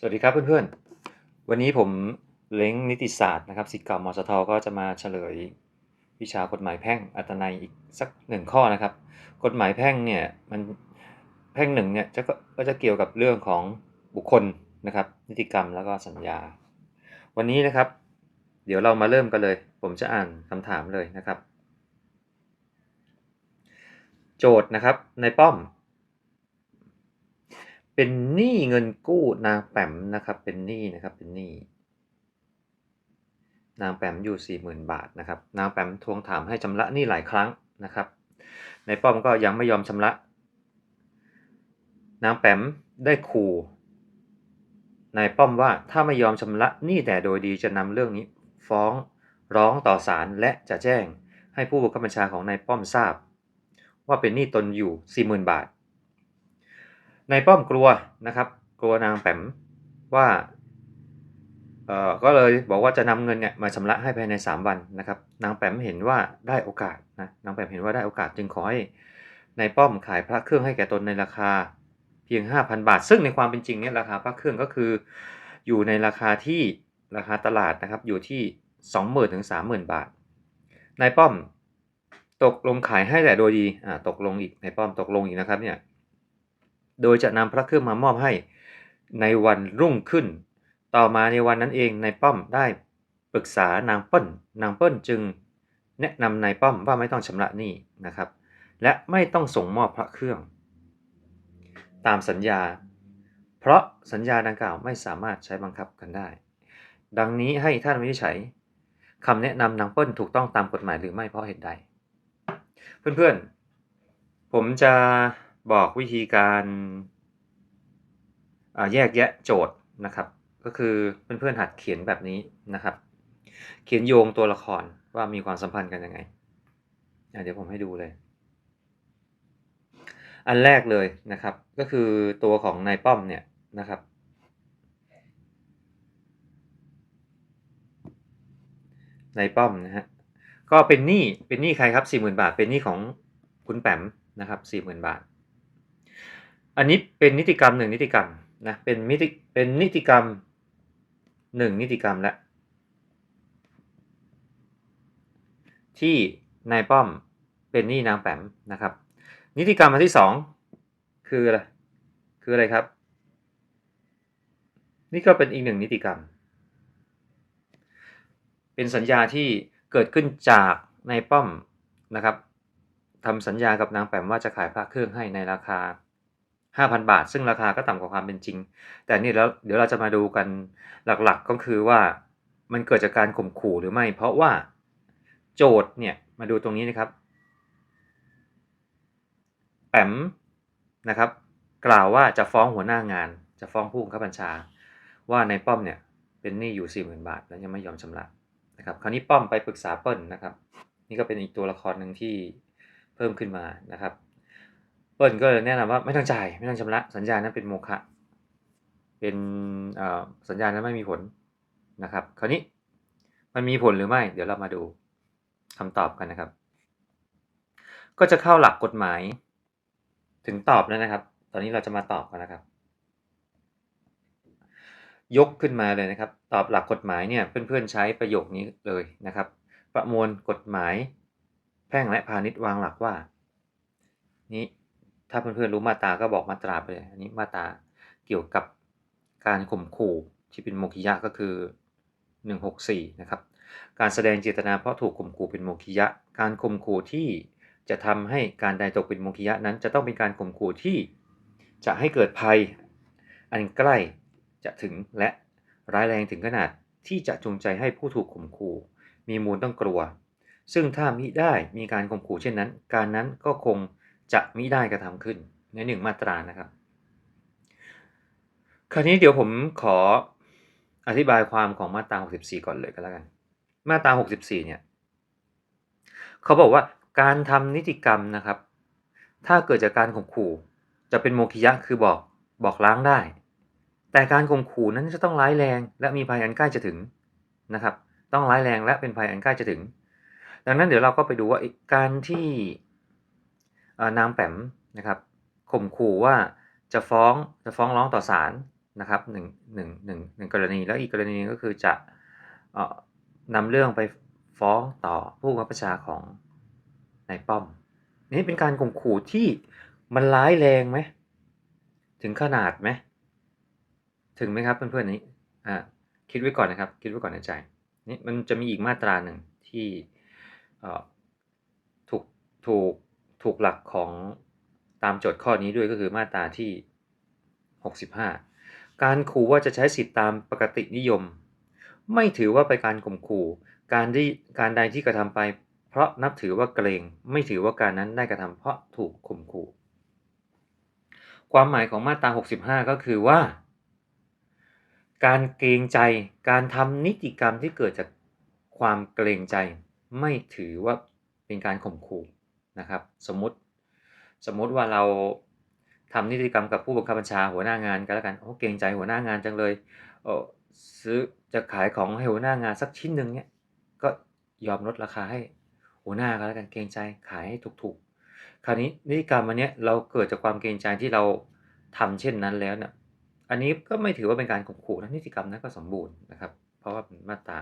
สวัสดีครับเพื่อนๆ วันนี้ผมเล้งนิติศาสตร์นะครับศิษย์เก่ามสทก็จะมาเฉลย วิชากฎหมายแพ่งอัตนัยอีกสักหนึ่งข้อนะครับ กฎหมายแพ่งเนี่ยมันแพ่งหนึ่งเนี่ยจะก็จะเกี่ยวกับเรื่องของบุคคลนะครับ นิติกรรมแล้วก็สัญญา วันนี้นะครับ เดี๋ยวเรามาเริ่มกันเลย ผมจะอ่านคำถามเลยนะครับ โจทย์นะครับในป้อม เป็นหนี้เงินกู้นางแปมนะครับ เป็นหนี้นะครับ เป็นหนี้ นางแปมอยู่สี่หมื่นบาทนะครับ นางแปมทวงถามให้ชำระหนี้หลายครั้งนะครับ ในป้อมก็ยังไม่ยอมชำระ นางแปมได้ขู่นายป้อมว่าถ้าไม่ยอมชำระหนี้แต่โดยดีจะนำเรื่องนี้ฟ้องร้องต่อศาลและจะแจ้งให้ผู้บังคับบัญชาของนายป้อมทราบ ว่าเป็นหนี้ตนอยู่ 40,000 บาท นายป้อมกลัวนะครับ กลัวนางแปมว่าเอ่อก็เลยบอกว่าจะนำเงินเนี่ยมาชำระให้ภายใน 3 วันนะครับ นางแปมเห็นว่าได้โอกาสนะนางแปมเห็นว่าได้โอกาสจึงขอให้นายป้อมขายพระเครื่องให้แก่ตนในราคาเพียง 5,000 บาท ซึ่งในความเป็นจริงเนี่ยราคาพระเครื่องก็คืออยู่ในราคาที่ราคาตลาดนะครับอยู่ที่ 20,000ถึง30,000 บาทนายป้อมตกลงขายให้แต่โดยดีอ่าตกลงอีกนายป้อมตกลงอีกนะครับเนี่ย โดยจะนำพระเครื่องมามอบให้ในวันรุ่งขึ้น ต่อมาในวันนั้นเองนายป้อมได้ปรึกษานางเปิ้ล นางเปิ้ลจึงแนะนำนายป้อมว่าไม่ต้องชำระหนี้นะครับ และไม่ต้องส่งมอบพระเครื่อง ตามสัญญา เพราะสัญญาดังกล่าวไม่สามารถใช้บังคับกันได้ ดังนี้ให้ท่านวินิจฉัยคำแนะนำนางเปิ้ลถูกต้องตามกฎหมายหรือไม่เพราะเหตุใด เพื่อนๆ ผมจะ บอกวิธีการแยกแยะโจทย์นะครับ ก็คือเพื่อนๆหัดเขียนแบบนี้นะครับ เขียนโยงตัวละครว่ามีความสัมพันธ์กันยังไงเดี๋ยวผมให้ดูเลย อันแรกเลยนะครับ ก็คือตัวของนายป้อมเนี่ยนะครับนายป้อมนะฮะก็เป็นหนี้เป็นหนี้ใครครับสี่หมื่นบาท เป็นหนี้ของคุณแปมนะครับสี่หมื่นบาท อันนี้เป็นนิติกรรมหนึ่งนิติกรรมนะเป็นมิติเป็นนิติกรรมหนึ่งนิติกรรมและที่นายป้อมเป็นหนี้นางแปมนะครับ นิติกรรมอันที่สองคืออะไรคืออะไรครับ นี่ก็เป็นอีกหนึ่งนิติกรรม เป็นสัญญาที่เกิดขึ้นจากนายป้อมนะครับทำสัญญากับนางแปมว่าจะขายพระเครื่องให้ในราคา 5,000 บาท ซึ่งราคาก็ต่ำกว่าความเป็นจริง แต่นี่แล้วเดี๋ยวเราจะมาดูกันหลักๆก็คือว่ามันเกิดจากการข่มขู่หรือไม่ เพราะว่าโจทย์เนี่ยมาดูตรงนี้นะครับแปมนะครับ กล่าวว่าจะฟ้องหัวหน้างาน จะฟ้องผู้บังคับบัญชา ว่านายป้อมเนี่ยเป็นหนี้อยู่ 40,000 บาท แล้วยังไม่ยอมชำระนะครับคราวนี้ป้อมไปปรึกษาเปิ้ลนะครับ นี่ก็เป็นอีกตัวละครหนึ่งที่เพิ่มขึ้นมานะครับ เปิ้ลก็เลยแนะนำว่าไม่ต้องจ่ายไม่ต้องชำระสัญญานั้นเป็นโมฆะเป็นสัญญานั้นไม่มีผลนะครับ คราวนี้มันมีผลหรือไม่ เดี๋ยวเรามาดูคำตอบกันนะครับ ก็จะเข้าหลักกฎหมาย ถึงตอบแล้วนะครับ ตอนนี้เราจะมาตอบกันนะครับ ยกขึ้นมาเลยนะครับ ตอบหลักกฎหมายเนี่ยเพื่อนๆใช้ประโยคนี้เลยนะครับ ประมวลกฎหมาย แพ่งและพาณิชย์วางหลักว่า นี้ ถ้าเพื่อนๆรู้มาตราก็บอกมาตราไปเลย อันนี้มาตราเกี่ยวกับการข่มขู่ที่เป็นโมคิยะก็คือ 164 นะครับ การแสดงเจตนาเพราะถูกข่มขู่เป็นโมคิยะ การข่มขู่ที่จะทำให้การใดตกเป็นโมคิยะนั้น จะต้องเป็นการข่มขู่ที่จะให้เกิดภัยอันใกล้จะถึงและร้ายแรงถึงขนาดที่จะจูงใจให้ผู้ถูกข่มขู่ มีมูลต้องกลัว ซึ่งถ้ามิได้มีการข่มขู่เช่นนั้น การนั้นก็คง จะมิได้กระทำขึ้นในหนึ่งมาตรานะครับ คราวนี้เดี๋ยวผมขออธิบายความของมาตรา 64 ก่อนเลยก็แล้วกัน มาตรา 64 เนี่ยเขาบอกว่าการทำนิติกรรมนะครับ ถ้าเกิดจากการข่มขู่จะเป็นโมคิยะคือบอกบอกล้างได้ แต่การข่มขู่นั้นจะต้องร้ายแรง และมีภัยอันใกล้จะถึงนะครับ ต้องร้ายแรงและเป็นภัยอันใกล้จะถึง ดังนั้นเดี๋ยวเราก็ไปดูว่าการที่ นางแปมนะครับข่มขู่ว่าจะฟ้องจะฟ้องร้องต่อศาลนะครับหนึ่งหนึ่งหนึ่งหนึ่งกรณีแล้วอีกกรณีก็คือจะเอ่อนำเรื่องไปฟ้องต่อผู้บังคับบัญชาของนายป้อม นี่เป็นการข่มขู่ที่มันร้ายแรงไหมถึงขนาดไหมถึงไหมครับเพื่อนๆนี้อ่าคิดไว้ก่อนนะครับ คิดไว้ก่อนในใจนี่มันจะมีอีกมาตราหนึ่งที่เอ่อถูกถูก ถูกหลักของตามโจทย์ข้อนี้ด้วยก็คือมาตราที่ 65 การขู่ว่าจะใช้สิทธิตามปกตินิยม ไม่ถือว่าเป็นการข่มขู่ การที่การใดที่กระทำไป เพราะนับถือว่าเกรง ไม่ถือว่าการนั้นได้กระทำเพราะถูกข่มขู่ ความหมายของมาตรา 65 ก็คือว่า การเกรงใจ การทำนิติกรรมที่เกิดจากความเกรงใจ ไม่ถือว่าเป็นการข่มขู่ นะครับ สมมติสมมติว่าเราทำนิติกรรมกับผู้บังคับบัญชาหัวหน้างานกันแล้วกันโอ้เกรงใจหัวหน้างานจังเลยเออซื้อจะขายของให้หัวหน้างานสักชิ้นหนึ่งเนี่ยก็ยอมลดราคาให้หัวหน้ากันแล้วกันเกรงใจขายให้ถูกๆ คราวนี้นิติกรรมอันเนี้ยเราเกิดจากความเกรงใจที่เราทำเช่นนั้นแล้วเนี่ยอันนี้ก็ไม่ถือว่าเป็นการข่มขู่นะนิติกรรมนั้นก็สมบูรณ์นะครับ เพราะว่าเป็นมาตรา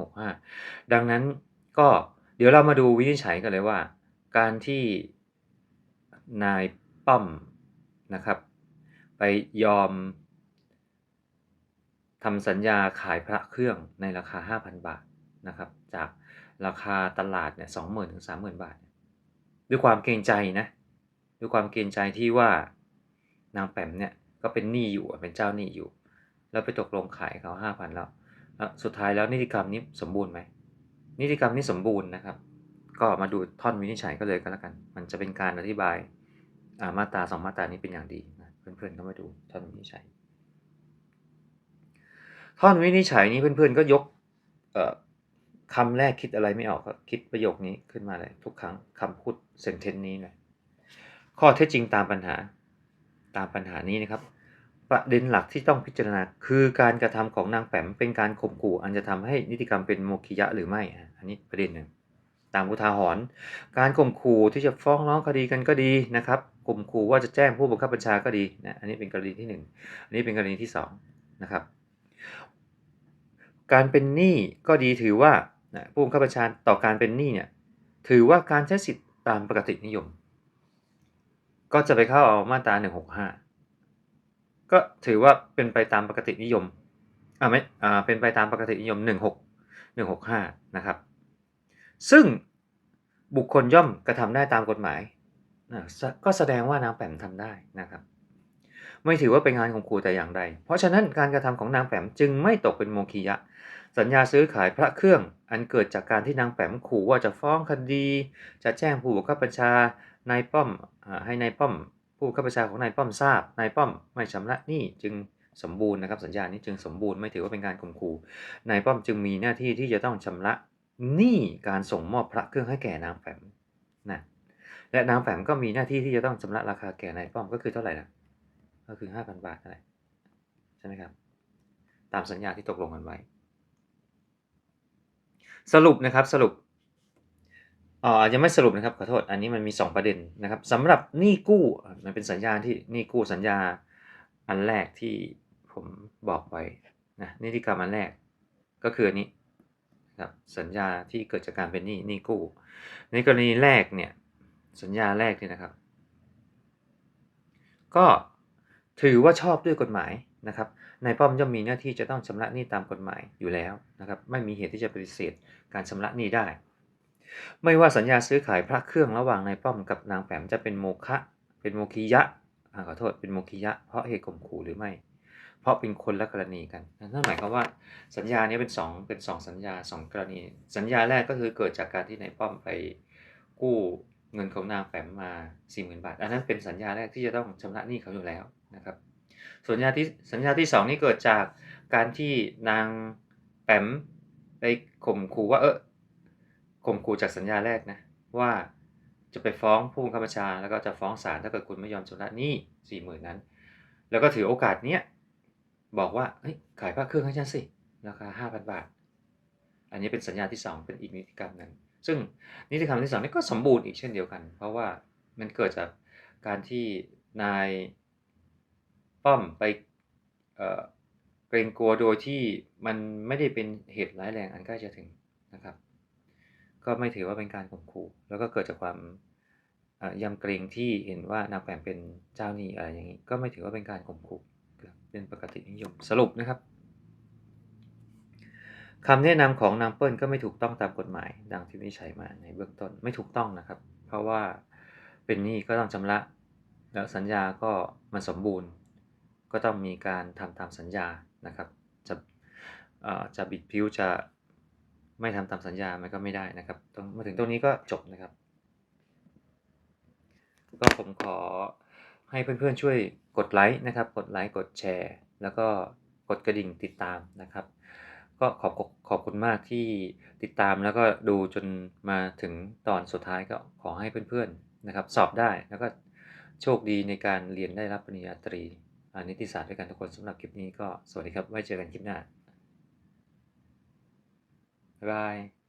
165 ดังนั้นก็เดี๋ยวเรามาดูวินิจฉัยกันเลยว่า การที่นายป้อมนะครับ ไปยอมทำสัญญาขายพระเครื่องในราคา 5,000 บาทนะครับ จากราคาตลาดเนี่ย20,000ถึง30,000บาท ด้วยความเกรงใจนะด้วยความเกรงใจที่ว่านางแปมเนี่ยก็เป็นหนี้อยู่เป็นเจ้าหนี้อยู่ แล้วไปตกลงขายเขา5,000แล้วแล้ว สุดท้ายแล้วนิติกรรมนี้สมบูรณ์ไหมนิติกรรมนี้สมบูรณ์นะครับ ก็มาดูท่อนวินิจฉัยก็เลยก็แล้วกัน มันจะเป็นการอธิบายมาตราสองมาตรานี้เป็นอย่างดีนะเพื่อนๆก็มาดูท่อนวินิจฉัย ท่อนวินิจฉัยนี้เพื่อนๆก็ยกคำแรกคิดอะไรไม่ออกก็คิดประโยคนี้ขึ้นมาเลยทุกครั้งคำพูดเซนเทนนี้เลยข้อเท็จจริงตามปัญหาตามปัญหานี้นะครับ ประเด็นหลักที่ต้องพิจารณาคือการกระทำของนางแปมเป็นการข่มขู่อันจะทำให้นิติกรรมเป็นโมคิยะหรือไม่ อันนี้ประเด็นหนึ่ง ตามอุทาหรณ์การข่มขู่ที่จะฟ้องร้องคดีกันก็ดีนะครับข่มขู่ว่าจะแจ้งผู้บังคับบัญชาก็ดีนะอันนี้เป็นกรณีที่ 1 อันนี้เป็นกรณีที่2นะครับการเป็นหนี้ก็ดีถือว่าผู้บังคับบัญชาต่อการเป็นหนี้เนี่ยถือว่าการใช้สิทธิตามปกตินิยม ก็จะไปเข้าเอามาตรา 165 ก็ถือว่าเป็นไปตามปกตินิยมอ่าไม่อ่าเป็นไปตามปกตินิยม 16 165 นะครับ ซึ่งบุคคลย่อมกระทำได้ตามกฎหมายนะก็แสดงว่านางแปมทำได้นะครับ ไม่ถือว่าเป็นงานของครูแต่อย่างใด เพราะฉะนั้นการกระทำของนางแปมจึงไม่ตกเป็นโมคียะ สัญญาซื้อขายพระเครื่อง อันเกิดจากการที่นางแปมขู่ว่าจะฟ้องคดี จะแจ้งผู้บังคับบัญชานายป้อมให้นายป้อม ผู้บังคับบัญชาของนายป้อมทราบนายป้อมไม่ชำระหนี้จึงสมบูรณ์นะครับสัญญานี้จึงสมบูรณ์ไม่ถือว่าเป็นการข่มขู่นายป้อมจึงมีหน้าที่ที่จะต้องชำระ นี้การส่งมอบพระเครื่องให้แก่นางแปมนะและนางแปมก็มีหน้าที่ที่จะต้องชำระราคาแก่นายป้อมก็คือเท่าไหร่ล่ะก็คือห้าพันบาทอะไรใช่ไหมครับ ตามสัญญาที่ตกลงกันไว้ สรุปนะครับสรุปอ๋อยังไม่สรุปนะครับขอโทษ อันนี้มันมี 2 ประเด็นนะครับสำหรับหนี้กู้มันเป็นสัญญาที่หนี้กู้สัญญาอันแรกที่ผมบอกไว้นะนิติกรรมอันแรกก็คืออันนี้ ครับสัญญาที่เกิดจากการเป็นหนี้หนี้กู้ ในกรณีแรกเนี่ยสัญญาแรกนี่นะครับ ก็ถือว่าชอบด้วยกฎหมายนะครับนายป้อมย่อมมีหน้าที่จะต้องชำระหนี้ตามกฎหมายอยู่แล้วนะครับ ไม่มีเหตุที่จะปฏิเสธการชำระหนี้ได้ ไม่ว่าสัญญาซื้อขายพระเครื่องระหว่างนายป้อมกับนางแปมจะเป็นโมฆะเป็นโมคิยะขอโทษเป็นโมคิยะเพราะเหตุข่มขู่หรือไม่ เพราะเป็นคนละกรณีกันนั่นหมายความว่าสัญญานี้เป็น 2 เป็น 2 สัญญา 2 กรณี สัญญาแรกก็คือเกิดจากการที่นายป้อมไปกู้เงินของนางแปมมา40,000บาท อันนั้นเป็นสัญญาแรกที่จะต้องชำระหนี้เขาอยู่แล้วนะครับสัญญาที่สัญญาที่ 2 นี่เกิดจากการที่นางแปมไปข่มขู่ว่าเออข่มขู่จากสัญญาแรกนะว่าจะไปฟ้องผู้บังคับบัญชาแล้วก็จะฟ้องศาลถ้าเกิดคุณไม่ยอมชำระหนี้สี่หมื่นนั้น แล้วก็ถือโอกาสเนี้ย บอกว่าขายพระเครื่องให้ฉันสิราคาห้าพันบาท อันนี้เป็นสัญญาที่สองเป็นอีกนิติกรรมหนึ่งซึ่งนิติกรรมที่สองนี่ก็สมบูรณ์อีกเช่นเดียวกัน เพราะว่ามันเกิดจากการที่นายป้อมไปเเกรงกลัวโดยที่มันไม่ได้เป็นเหตุร้ายแรงอันใกล้จะถึงนะครับ ก็ไม่ถือว่าเป็นการข่มขู่ แล้วก็เกิดจากความยำเกรงที่เห็นว่านางแปมเป็นเจ้าหนี้อะไรอย่างนี้ ก็ไม่ถือว่าเป็นการข่มขู่ เป็นปกตินิยมสรุปนะครับคำแนะนำของนางเปิ้ลก็ไม่ถูกต้องตามกฎหมาย ดังที่วินิจฉัยมาในเบื้องต้นไม่ถูกต้องนะครับ เพราะว่าเป็นหนี้ก็ต้องชำระ แล้วสัญญาก็มันสมบูรณ์ ก็ต้องมีการทำตามสัญญานะครับจะจะบิดพิ้วจะไม่ทำตามสัญญามันก็ไม่ได้นะครับมาถึงตรงนี้ก็จบนะครับ ก็ผมขอให้เพื่อนๆช่วย กดไลค์นะครับ กดไลค์ กดแชร์ แล้วก็กดกระดิ่งติดตามนะครับ ก็ขอบขอบคุณมากที่ติดตามแล้วก็ดูจนมาถึงตอนสุดท้ายก็ขอให้เพื่อนๆนะครับ สอบได้แล้วก็โชคดีในการเรียนได้รับปริญญาตรีอ่านิติศาสตร์ด้วยกันทุกคนสำหรับคลิปนี้ก็สวัสดีครับ ไว้เจอกันคลิปหน้า บ๊ายบาย